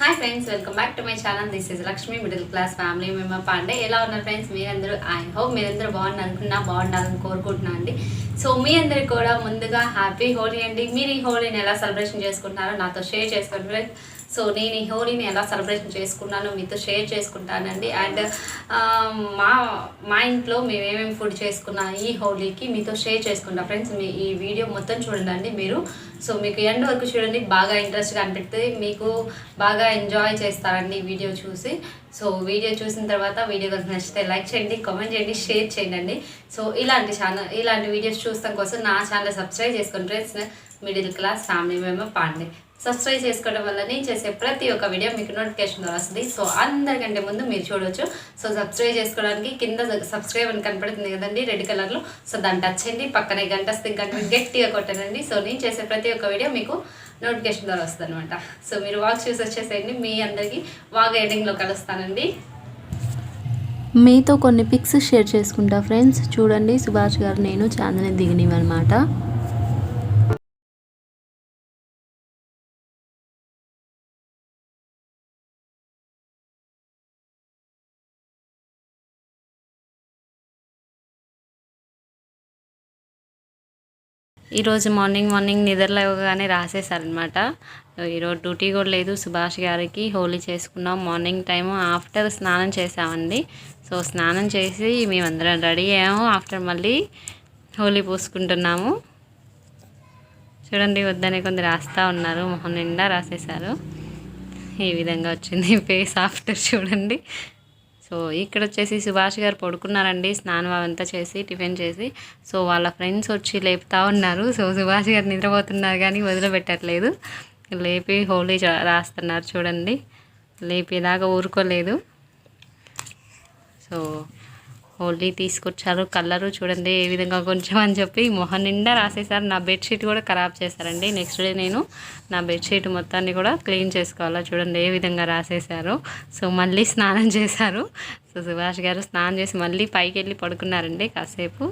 Hi friends welcome back to my channel this is Lakshmi middle class family member Pandey ఎలా ఉన్నారు friends మీరందరూ I hope మీరందరూ బాగున్నారు అనుకున్నా బాగుండాలని కోరుకుంటున్నాను అండి. సో మీ అందరికి కూడా ముందుగా హ్యాపీ హోలీ అండి. మీరు ఈ హోలీని ఎలా సెలబ్రేషన్ చేసుకుంటున్నారో నాతో షేర్ చేసుకోండి ఫ్రెండ్స్ సో నేను ఈ హోలీని ఎలా సెలబ్రేషన్ చేసుకున్నానో మీతో షేర్ చేసుకుంటానండి. అండ్ మా మా ఇంట్లో మేము ఏమేమి ఫుడ్ చేసుకున్నా ఈ హోలీకి మీతో షేర్ చేసుకుంటా. ఫ్రెండ్స్ మీ ఈ వీడియో మొత్తం చూడండి మీరు. సో మీకు ఎండ్ వరకు చూడండి బాగా ఇంట్రెస్ట్గా అనిపిస్తుంది మీకు బాగా ఎంజాయ్ చేస్తారండి వీడియో చూసి. సో వీడియో చూసిన తర్వాత వీడియో కనుక నచ్చితే లైక్ చేయండి కామెంట్ చేయండి షేర్ చేయండి. సో ఇలాంటి ఛానల్ ఇలాంటి వీడియోస్ చూస్తాం కోసం నా ఛానల్ సబ్స్క్రైబ్ చేసుకోండి. Friends middle class family member Pandey. Subscribe చేసుకోవడం వల్ల నేను చేసే ప్రతి ఒక్క వీడియో మీకు నోటిఫికేషన్ ద్వారా వస్తుంది. సో అందరికంటే ముందు మీరు చూడవచ్చు సో సబ్స్క్రైబ్ చేసుకోవడానికి కింద సబ్స్క్రైబ్ అని కనపడుతుంది కదండి రెడ్ కలర్లో సో దాన్ని టచ్ చేయండి. పక్కనే గంట వస్తే గంట గట్టిగా కొట్టనండి సో నేను చేసే ప్రతి ఒక్క వీడియో మీకు నోటిఫికేషన్ ద్వారా వస్తుంది అనమాట సో మీరు వాక్ చూసి వచ్చేసేయండి. మీ అందరికీ వాగ్ ఎడింగ్లో కలుస్తానండి. మీతో కొన్ని పిక్స్ షేర్ చేసుకుంటా ఫ్రెండ్స్ చూడండి సుభాష్ గారు నేను చాందని దిగినవన్నమాట ఈరోజు మార్నింగ్ మార్నింగ్ నిద్రలేవగానే రాసేసారనమాట ఈరోజు డ్యూటీ కూడా లేదు. సుభాష్ గారికి హోలీ చేసుకున్నాం. మార్నింగ్ టైము ఆఫ్టర్ స్నానం చేసామండి. సో స్నానం చేసి మేమందరం రెడీ అయ్యాము. ఆఫ్టర్ మళ్ళీ హోలీ పూసుకుంటున్నాము. చూడండి వద్దనే కొందరు రాస్తూ ఉన్నారు. మొహం నిండా రాసేసారు ఈ విధంగా వచ్చింది ఫేస్ ఆఫ్టర్ చూడండి. సో ఇక్కడ వచ్చేసి సుభాష్ గారు పడుకున్నారండి స్నానం అవంతా చేసి టిఫిన్ చేసి. సో వాళ్ళ ఫ్రెండ్స్ వచ్చి లేపుతా ఉన్నారు. సో సుభాష్ గారు నిద్రపోతున్నారు కానీ వదిలిపెట్టట్లేదు. లేపి హోలీ రాస్తున్నారు చూడండి. లేపేదాకా ఊరుకోలేదు. సో ఓన్లీ తీసుకొచ్చారు. కలరు చూడండి ఏ విధంగా కొంచెం అని చెప్పి మొహం నిండా రాసేసారు. నా బెడ్షీట్ కూడా ఖరాబ్ చేశారండి. నెక్స్ట్ డే నేను నా బెడ్షీట్ మొత్తాన్ని కూడా క్లీన్ చేసుకోవాలా చూడండి ఏ విధంగా రాసేసారు. సో మళ్ళీ స్నానం చేశారు. సో సుభాష్ గారు స్నానం చేసి మళ్ళీ పైకి వెళ్ళి పడుకున్నారండి కాసేపు.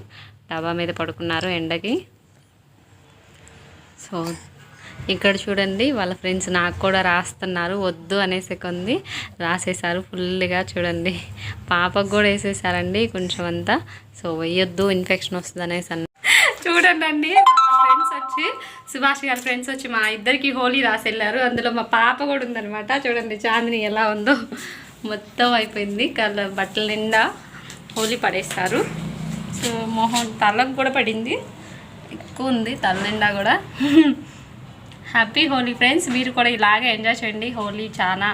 డబ్బా మీద పడుకున్నారు ఎండకి. సో ఇక్కడ చూడండి వాళ్ళ ఫ్రెండ్స్ నాకు కూడా రాస్తున్నారు. వద్దు అనేసి కొంది రాసేసారు ఫుల్గా చూడండి. పాపకు కూడా వేసేసారండి కొంచెం అంతా. సో వేయొద్దు ఇన్ఫెక్షన్ వస్తుంది అనేసి అన్న. చూడండి అండి ఫ్రెండ్స్ వచ్చి సుభాష్ గారి ఫ్రెండ్స్ వచ్చి మా ఇద్దరికి హోలీ రాసి వెళ్ళారు అందులో మా పాప కూడా ఉందన్నమాట. చూడండి చాందిని ఎలా ఉందో. మొత్తం అయిపోయింది. కళ్ళ బట్టల నిండా హోలీ పడేస్తారు. సో మొహం తలకు కూడా పడింది. ఎక్కువ ఉంది తల నిండా కూడా. Happy Holi friends. మీరు కూడా ఇలాగే ఎంజాయ్ చేయండి. హోలీ చాలా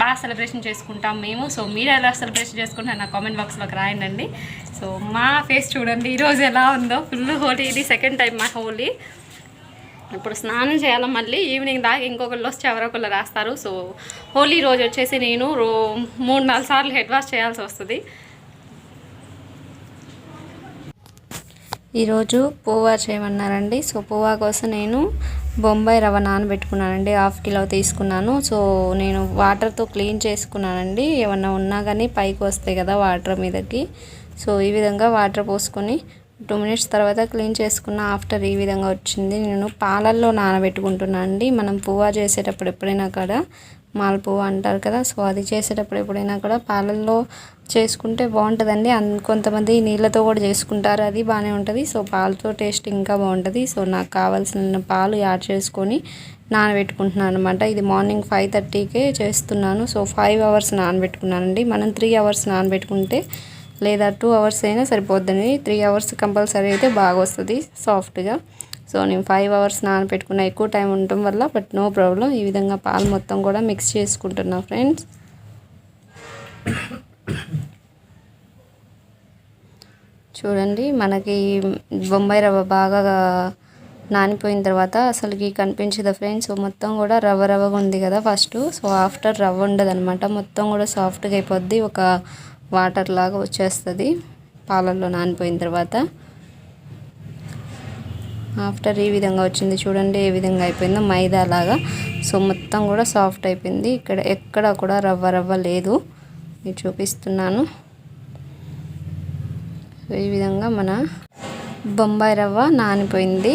బాగా సెలబ్రేషన్ చేసుకుంటాం మేము. సో మీరు ఎలా సెలబ్రేషన్ చేసుకుంటారు నా కామెంట్ బాక్స్లోకి రాయండి సో మా ఫేస్ చూడండి ఈరోజు ఎలా ఉందో. ఫుల్ హోలీ ఇది సెకండ్ టైం మా హోలీ. ఇప్పుడు స్నానం చేయాలి మళ్ళీ? ఈవినింగ్ దాకా ఇంకొకళ్ళు వచ్చి ఎవరొకళ్ళు రాస్తారు. సో హోలీ రోజు వచ్చేసి నేను రో మూడు నాలుగు సార్లు హెడ్ వాష్ చేయాల్సి వస్తుంది. ఈరోజు పోవా చేయమన్నారండి. సో పోవా కోసం నేను బొంబాయి రవ్వ నానబెట్టుకున్నానండి హాఫ్ కిలో తీసుకున్నాను. సో నేను వాటర్తో క్లీన్ చేసుకున్నానండి. ఏమన్నా ఉన్నా కానీ పైకి వస్తాయి కదా వాటర్ మీదకి. సో ఈ విధంగా వాటర్ పోసుకొని టూ మినిట్స్ తర్వాత క్లీన్ చేసుకున్న ఆఫ్టర్ ఈ విధంగా వచ్చింది. నేను పాలల్లో నానబెట్టుకుంటున్నాను అండి. మనం పువ్వా చేసేటప్పుడు ఎప్పుడైనా కూడా మాల్పువ్వ అంటారు కదా సో అది చేసేటప్పుడు ఎప్పుడైనా కూడా పాలల్లో చేసుకుంటే బాగుంటుందండి. కొంతమంది నీళ్ళతో కూడా చేసుకుంటారు. అది బాగానే ఉంటుంది. సో పాలతో టేస్ట్ ఇంకా బాగుంటుంది. సో నాకు కావాల్సిన పాలు యాడ్ చేసుకొని నానబెట్టుకుంటున్నాను అనమాట ఇది మార్నింగ్ ఫైవ్ థర్టీకే చేస్తున్నాను. సో ఫైవ్ అవర్స్ నానబెట్టుకున్నానండి. మనం త్రీ అవర్స్ నానబెట్టుకుంటే లేదా టూ అవర్స్ అయినా సరిపోద్దండి. త్రీ అవర్స్ కంపల్సరీ అయితే బాగా వస్తుంది సాఫ్ట్గా. సో నేను ఫైవ్ అవర్స్ నానబెట్టుకున్న ఎక్కువ టైం ఉండటం వల్ల బట్ నో ప్రాబ్లం. ఈ విధంగా పాలు మొత్తం కూడా మిక్స్ చేసుకుంటున్నా ఫ్రెండ్స్. చూడండి మనకి బొంబాయి రవ్వ బాగా నానిపోయిన తర్వాత అసలుకి కనిపించదు ఫ్రెండ్స్. మొత్తం కూడా రవ్వ రవ్వగా ఉంది కదా ఫస్ట్ సో ఆఫ్టర్ రవ్వ ఉండదు అనమాట మొత్తం కూడా సాఫ్ట్గా అయిపోద్ది. ఒక వాటర్ లాగా వచ్చేస్తుంది. పాలల్లో నానిపోయిన తర్వాత. ఆఫ్టర్ ఈ విధంగా వచ్చింది చూడండి ఏ విధంగా అయిపోయిందో. మైదా లాగా. సో మొత్తం కూడా సాఫ్ట్ అయిపోయింది. ఇక్కడ ఎక్కడ కూడా రవ్వ రవ్వ లేదు. నేను చూపిస్తున్నాను. సో ఈ విధంగా మన బొంబాయి రవ్వ నానిపోయింది.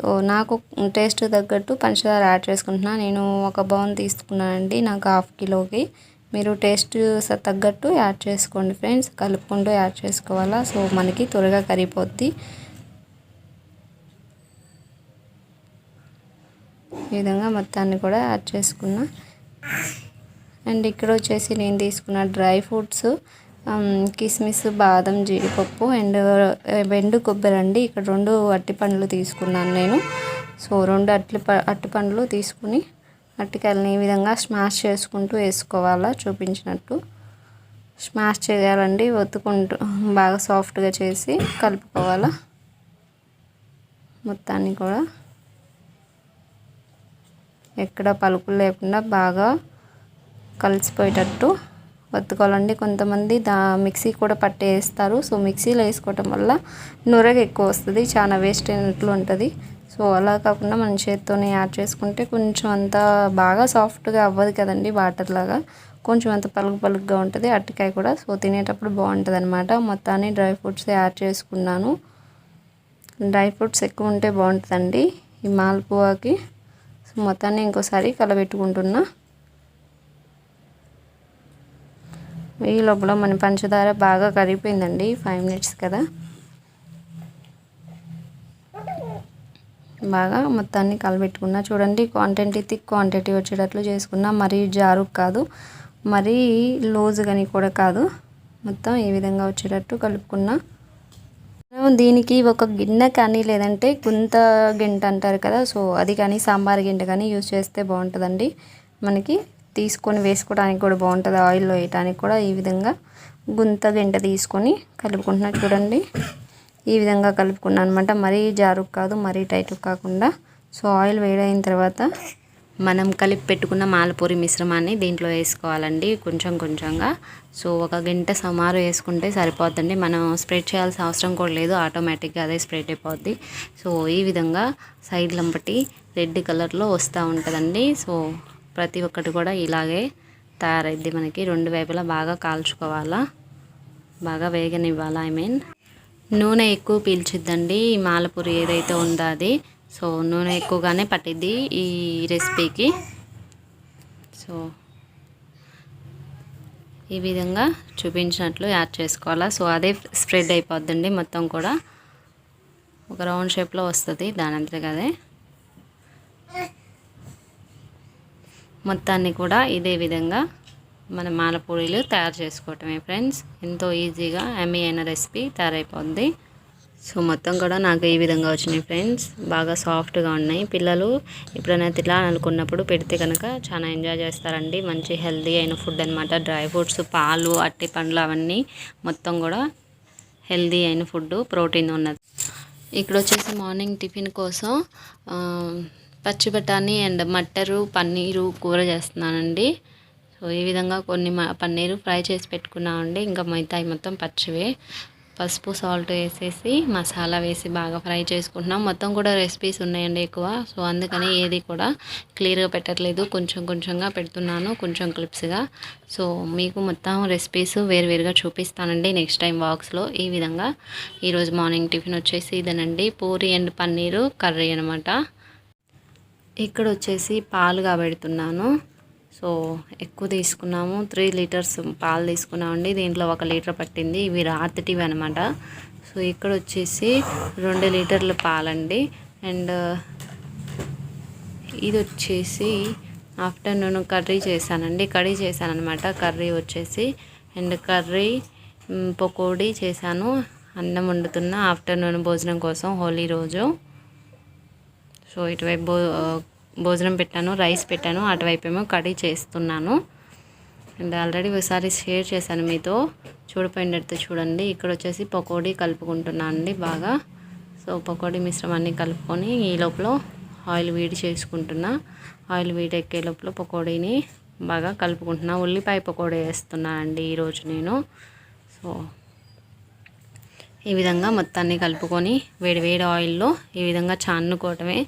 సో నాకు టేస్ట్ తగ్గట్టు పంచదార యాడ్ చేసుకుంటున్నా. నేను ఒక బౌన్ తీసుకున్నానండి నాకు హాఫ్ కిలోకి. మీరు టేస్ట్ తగ్గట్టు యాడ్ చేసుకోండి ఫ్రెండ్స్. కలుపుకుంటూ యాడ్ చేసుకోవాలా? సో మనకి త్వరగా కరిగిపోద్ది. ఈ విధంగా మొత్తాన్ని కూడా యాడ్ చేసుకున్నా. అండ్ ఇక్కడ వచ్చేసి నేను తీసుకున్న డ్రై ఫ్రూట్స్. కిస్మిస్ బాదం జీడిపప్పు అండ్ ఎండు కొబ్బరి అండి. ఇక్కడ రెండు అట్టి పండ్లు తీసుకున్నాను నేను. సో రెండు అట్టి ప- అట్టి పండ్లు తీసుకుని అట్టికాయలని ఈ విధంగా స్మాష్ చేసుకుంటూ వేసుకోవాలా చూపించినట్టు. స్మాష్ చేయాలండి ఒత్తుకుంటూ బాగా సాఫ్ట్గా చేసి కలుపుకోవాలా మొత్తాన్ని కూడా. ఎక్కడ పలుకులు లేకుండా బాగా కలిసిపోయేటట్టు వత్తుకోవాలండి కొంతమంది దా మిక్సీ కూడా పట్టేస్తారు. సో మిక్సీలో వేసుకోవటం వల్ల నురగ ఎక్కువ వస్తుంది. చాలా వేస్ట్ అయినట్లు ఉంటుంది. సో అలా కాకుండా మన చేత్తోనే యాడ్ చేసుకుంటే కొంచెం అంత బాగా సాఫ్ట్గా అవ్వదు కదండి వాటర్ లాగా. కొంచెం అంత పలుకు పలుకుగా ఉంటుంది. అరటికాయ కూడా. సో తినేటప్పుడు బాగుంటుంది అనమాట మొత్తాన్ని డ్రై ఫ్రూట్స్ యాడ్ చేసుకున్నాను. డ్రై ఫ్రూట్స్ ఎక్కువ ఉంటే బాగుంటుందండి. ఈ మాల్పువాకి. సో మొత్తాన్ని ఇంకోసారి కలబెట్టుకుంటున్నా. ఈ లోపల మన పంచదార బాగా కరిగిపోయిందండి. ఫైవ్ మినిట్స్ కదా. బాగా మొత్తాన్ని కలబెట్టుకున్నా చూడండి. క్వాంటిటీ థిక్ క్వాంటిటీ వచ్చేటట్లు చేసుకున్నా మరీ జారు కాదు మరీ లూజ్ కానీ కూడా కాదు. మొత్తం ఈ విధంగా వచ్చేటట్టు కలుపుకున్నా. దీనికి ఒక గిన్నె కానీ లేదంటే గుంత గింట అంటారు కదా సో అది కానీ సాంబార్ గింట కానీ యూజ్ చేస్తే బాగుంటుందండి. మనకి తీసుకొని వేసుకోవడానికి కూడా బాగుంటుంది. ఆయిల్లో వేయడానికి కూడా ఈ విధంగా గుంత గింట తీసుకొని కలుపుకుంటున్నా చూడండి. ఈ విధంగా కలుపుకున్నాను అనమాట మరీ జారు కాదు మరీ టైట్ కాకుండా. సో ఆయిల్ వేడైన తర్వాత మనం కలిపి పెట్టుకున్న మాలపూరి మిశ్రమాన్ని దీంట్లో వేసుకోవాలండి కొంచెం కొంచెంగా. సో ఒక గంట సుమారు వేసుకుంటే సరిపోద్దండి. మనం స్ప్రెడ్ చేయాల్సిన అవసరం కూడా లేదు. ఆటోమేటిక్గా అదే స్ప్రెడ్ అయిపోద్ది. సో ఈ విధంగా సైడ్ లంపటి రెడ్ కలర్లో వస్తూ ఉంటుందండి. సో ప్రతి ఒక్కటి కూడా ఇలాగే తయారైద్ది మనకి. రెండు వైపులా బాగా కాల్చుకోవాలా. బాగా వేగనివ్వాలి ఐ మీన్ నూనె ఎక్కువ పీల్చిద్దండి. ఈ మాలపూరి ఏదైతే ఉందో అది. సో నూనె ఎక్కువగానే పట్టిద్ది ఈ రెసిపీకి. సో ఈ విధంగా చూపించినట్లు యాడ్ చేసుకోవాలా. సో అదే స్ప్రెడ్ అయిపోద్దండి మొత్తం కూడా. ఒక రౌండ్ షేప్లో వస్తుంది దాని అంతగా అదే మొత్తాన్ని కూడా ఇదే విధంగా మన మాలపూరీలు తయారు చేసుకోవటమే ఫ్రెండ్స్. ఎంతో ఈజీగా ఎమ్మీ అయిన రెసిపీ తయారైపోతుంది సో మొత్తం కూడా నాకు ఈ విధంగా వచ్చినాయి ఫ్రెండ్స్. బాగా సాఫ్ట్గా ఉన్నాయి. పిల్లలు ఎప్పుడైనా తినాలని అనుకున్నప్పుడు పెడితే కనుక చాలా ఎంజాయ్ చేస్తారండి. మంచి హెల్దీ అయిన ఫుడ్ అనమాట డ్రై ఫ్రూట్స్ పాలు అట్టి పండ్లు అవన్నీ మొత్తం కూడా హెల్దీ అయిన ఫుడ్ ప్రోటీన్ ఉన్నది. ఇక్కడ వచ్చేసి మార్నింగ్ టిఫిన్ కోసం పచ్చి బఠానీ అండ్ మట్టరు పన్నీరు కూర చేస్తున్నానండి. సో ఈ విధంగా కొన్ని మ- పన్నీరు ఫ్రై చేసి పెట్టుకున్నామండి. ఇంకా మిగతాయి మొత్తం పచ్చివే. పసుపు సాల్ట్ వేసేసి మసాలా వేసి బాగా ఫ్రై చేసుకుంటున్నాం. మొత్తం కూడా రెసిపీస్ ఉన్నాయండి ఎక్కువ. సో అందుకని ఏది కూడా క్లియర్గా పెట్టట్లేదు. కొంచెం కొంచెంగా పెడుతున్నాను కొంచెం క్లిప్స్గా. సో మీకు మొత్తం రెసిపీస్ వేరువేరుగా చూపిస్తానండి నెక్స్ట్ టైం బాక్స్లో ఈ విధంగా ఈరోజు మార్నింగ్ టిఫిన్ వచ్చేసి ఇదేనండి. పూరి అండ్ పన్నీరు కర్రీ అనమాట ఇక్కడ వచ్చేసి పాలు కాబెడుతున్నాను. సో ఎక్కువ తీసుకున్నాము. త్రీ లీటర్స్ పాలు తీసుకున్నామండి. దీంట్లో ఒక లీటర్ పట్టింది. ఇవి రాత్రిటివి అనమాట సో ఇక్కడ వచ్చేసి రెండు లీటర్ల పాలండి. అండ్ ఇది వచ్చేసి ఆఫ్టర్నూన్ కర్రీ చేశానండి. కర్రీ చేశాను అనమాట కర్రీ వచ్చేసి అండ్ కర్రీ పకోడీ చేశాను. అన్నం వండుతున్న ఆఫ్టర్నూన్ భోజనం కోసం హోలీ రోజు సో ఇటువైపు భో భోజనం పెట్టాను రైస్ పెట్టాను అటువైపు ఏమో కర్రీ చేస్తున్నాను. అండ్ ఆల్రెడీ ఒకసారి షేర్ చేశాను మీతో. చూడిపోయినట్టు చూడండి. ఇక్కడ వచ్చేసి పకోడీ కలుపుకుంటున్నాను అండి బాగా. సో పకోడీ మిశ్రమాన్ని కలుపుకొని ఈ లోపల ఆయిల్ వేడి చేసుకుంటున్నా. ఆయిల్ వేడి ఎక్కే లోపల పకోడీని బాగా కలుపుకుంటున్నా. ఉల్లిపాయ పకోడీ వేస్తున్నాను అండి ఈరోజు నేను. సో ఈ విధంగా మొత్తాన్ని కలుపుకొని వేడి వేడి ఆయిల్లో ఈ విధంగా చానుకోవటమే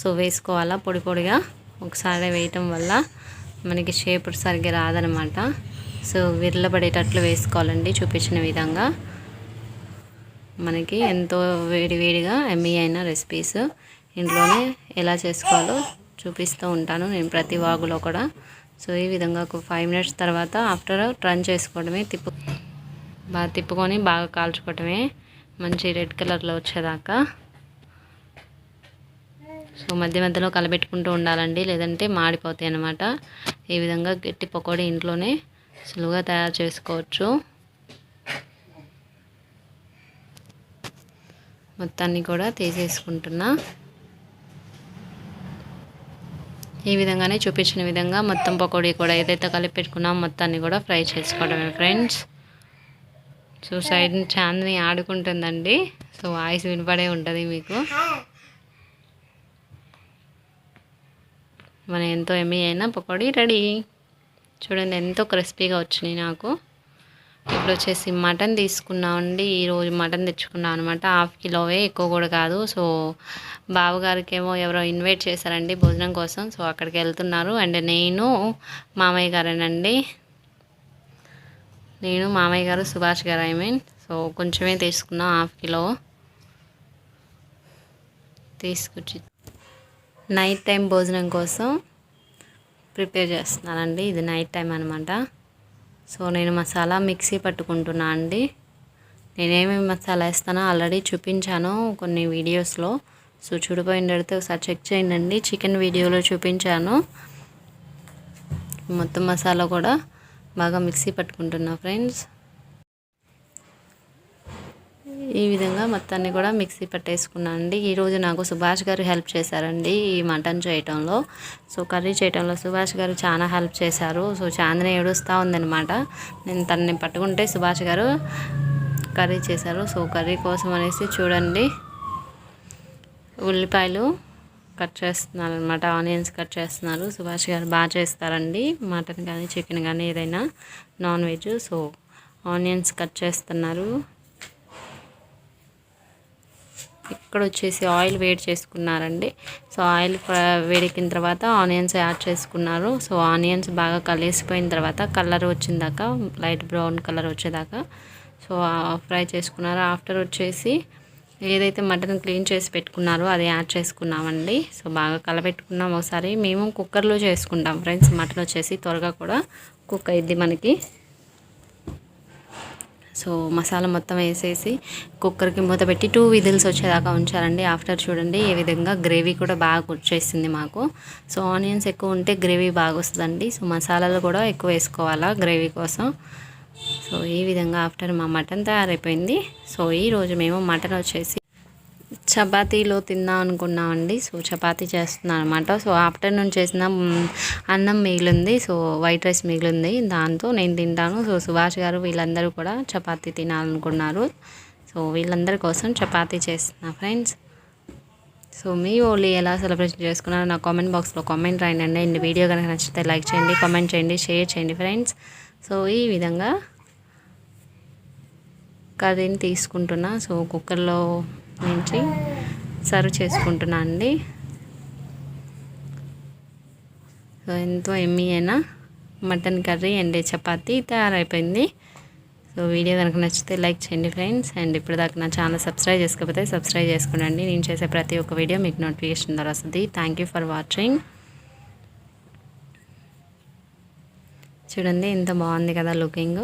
సో వేసుకోవాలా పొడి పొడిగా. ఒకసారి వేయటం వల్ల మనకి షేప్ సరిగ్గా రాదనమాట. సో విరలబడేటట్లు వేసుకోవాలండి చూపించిన విధంగా. మనకి ఎంతో వేడి వేడిగా ఎమ్మీ అయిన రెసిపీస్ ఇంట్లోనే ఎలా చేసుకోవాలో చూపిస్తూ ఉంటాను నేను ప్రతి వాగులో కూడా. సో ఈ విధంగా ఒక ఫైవ్ మినిట్స్ తర్వాత ఆఫ్టర్ టర్న్ చేసుకోవడమే తిప్పు బాగా తిప్పుకొని బాగా కాల్చుకోవటమే. మంచి రెడ్ కలర్లో వచ్చేదాకా. సో మధ్య మధ్యలో కలబెట్టుకుంటూ ఉండాలండి. లేదంటే మాడిపోతాయి అన్నమాట. ఈ విధంగా గట్టి పకోడీ ఇంట్లోనే సులువుగా తయారు చేసుకోవచ్చు. మొత్తాన్ని కూడా తీసేసుకుంటున్నా. ఈ విధంగానే చూపించిన విధంగా మొత్తం పకోడీ కూడా ఏదైతే కలిపి పెట్టుకున్నామో మొత్తాన్ని కూడా ఫ్రై చేసుకోవడమే ఫ్రెండ్స్. సో సైడ్ చాందని ఆడుకుంటుందండి. సో వాయిస్ వినపడే ఉంటుంది మీకు. మన ఎంతో ఎమ్మి అయినా పకోడీ రెడీ. చూడండి ఎంతో క్రిస్పీగా వచ్చినాయి నాకు. ఇప్పుడు వచ్చేసి మటన్ తీసుకున్నామండి. ఈరోజు మటన్ తెచ్చుకున్నాం అనమాట హాఫ్ కిలోవే ఎక్కువ కూడా కాదు. సో బావగారికి ఏమో ఎవరో ఇన్వైట్ చేశారండి భోజనం కోసం. సో అక్కడికి వెళ్తున్నారు. అండ్ నేను మామయ్య గారేనండి. నేను మామయ్య గారు సుభాష్ గారు ఐ మీన్ సో కొంచెమే తీసుకున్నా హాఫ్ కిలో. తీసుకొచ్చి నైట్ టైం భోజనం కోసం ప్రిపేర్ చేస్తున్నానండి. ఇది నైట్ టైం అనమాట సో నేను మసాలా మిక్సీ పట్టుకుంటున్నా అండి. నేనేమేమి మసాలా వేస్తానో ఆల్రెడీ చూపించాను కొన్ని వీడియోస్లో. సో చూడిపోయినడితే ఒకసారి చెక్ చేయండి. చికెన్ వీడియోలో చూపించాను. మొత్తం మసాలా కూడా బాగా మిక్సీ పట్టుకుంటున్నా ఫ్రెండ్స్. ఈ విధంగా మొత్తాన్ని కూడా మిక్సీ పట్టేసుకున్నాను అండి. ఈరోజు నాకు సుభాష్ గారు హెల్ప్ చేశారండి ఈ మటన్ చేయటంలో. సో కర్రీ చేయటంలో సుభాష్ గారు చాలా హెల్ప్ చేశారు. సో చాందిని ఏడుస్తూ ఉందనమాట నేను తనని పట్టుకుంటే సుభాష్ గారు కర్రీ చేశారు. సో కర్రీ కోసం అనేసి చూడండి. ఉల్లిపాయలు కట్ చేస్తున్నారు అనమాట ఆనియన్స్ కట్ చేస్తున్నారు. సుభాష్ గారు బాగా చేస్తారండి. మటన్ కానీ చికెన్ కానీ ఏదైనా non veg. So onions cut చేస్తున్నారు. ఇక్కడ వచ్చేసి ఆయిల్ వేడి చేసుకున్నారండి. సో ఆయిల్ వేడెక్కిన తర్వాత ఆనియన్స్ యాడ్ చేసుకున్నారు. సో ఆనియన్స్ బాగా కలిసిపోయిన తర్వాత కలర్ వచ్చిందాక లైట్ బ్రౌన్ కలర్ వచ్చేదాకా సో ఫ్రై చేసుకున్నారు. ఆఫ్టర్ వచ్చేసి ఏదైతే మటన్ క్లీన్ చేసి పెట్టుకున్నారో అది యాడ్ చేసుకున్నామండి. సో బాగా కలపెట్టుకున్నాం ఒకసారి. మేము కుక్కర్లో చేసుకుంటాం ఫ్రెండ్స్ మటన్ వచ్చేసి త్వరగా కూడా కుక్ అయింది మనకి. సో మసాలా మొత్తం వేసేసి కుక్కర్కి మూత పెట్టి టూ విజిల్స్ వచ్చేదాకా ఉంచాలండి. ఆఫ్టర్ చూడండి ఏ విధంగా గ్రేవీ కూడా బాగా వచ్చేసింది మాకు. సో ఆనియన్స్ ఎక్కువ ఉంటే గ్రేవీ బాగా వస్తుందండి. సో మసాలాలు కూడా ఎక్కువ వేసుకోవాలా గ్రేవీ కోసం. సో ఈ విధంగా ఆఫ్టర్ మా మటన్ తయారైపోయింది. సో ఈరోజు మేము మటన్ వచ్చేసి చపాతీలో తిందాం అనుకున్నామండి సో చపాతీ చేస్తున్నాను అనమాట సో ఆఫ్టర్నూన్ చేసిన అన్నం మిగిలింది. సో వైట్ రైస్ మిగిలింది. దాంతో నేను తింటాను. సో సుభాష్ గారు వీళ్ళందరూ కూడా చపాతీ తినాలనుకున్నారు. సో వీళ్ళందరి కోసం చపాతీ చేస్తున్నా ఫ్రెండ్స్. సో మీ ఓన్లీ ఎలా సెలబ్రేషన్ చేసుకున్నారో నా కామెంట్ బాక్స్లో కామెంట్ రాయండి అండ్. వీడియో కనుక నచ్చితే లైక్ చేయండి కామెంట్ చేయండి షేర్ చేయండి ఫ్రెండ్స్. సో ఈ విధంగా కర్రీని తీసుకుంటున్నా. సో కుక్కర్లో నుంచి సర్వ్ చేసుకుంటున్నా అండి. సో ఎంతో ఎమ్మీ అయినా మటన్ కర్రీ అండ్ చపాతీ తయారైపోయింది. సో వీడియో కనుక నచ్చితే లైక్ చేయండి ఫ్రెండ్స్. అండ్ ఇప్పుడు దాకా నా ఛానల్ సబ్స్క్రైబ్ చేసుకోకపోతే సబ్స్క్రైబ్ చేసుకోండి నేను చేసే ప్రతి ఒక్క వీడియో మీకు నోటిఫికేషన్ ద్వారా వస్తుంది. Thank you for watching. చూడండి ఎంత బాగుంది కదా లుకింగ్.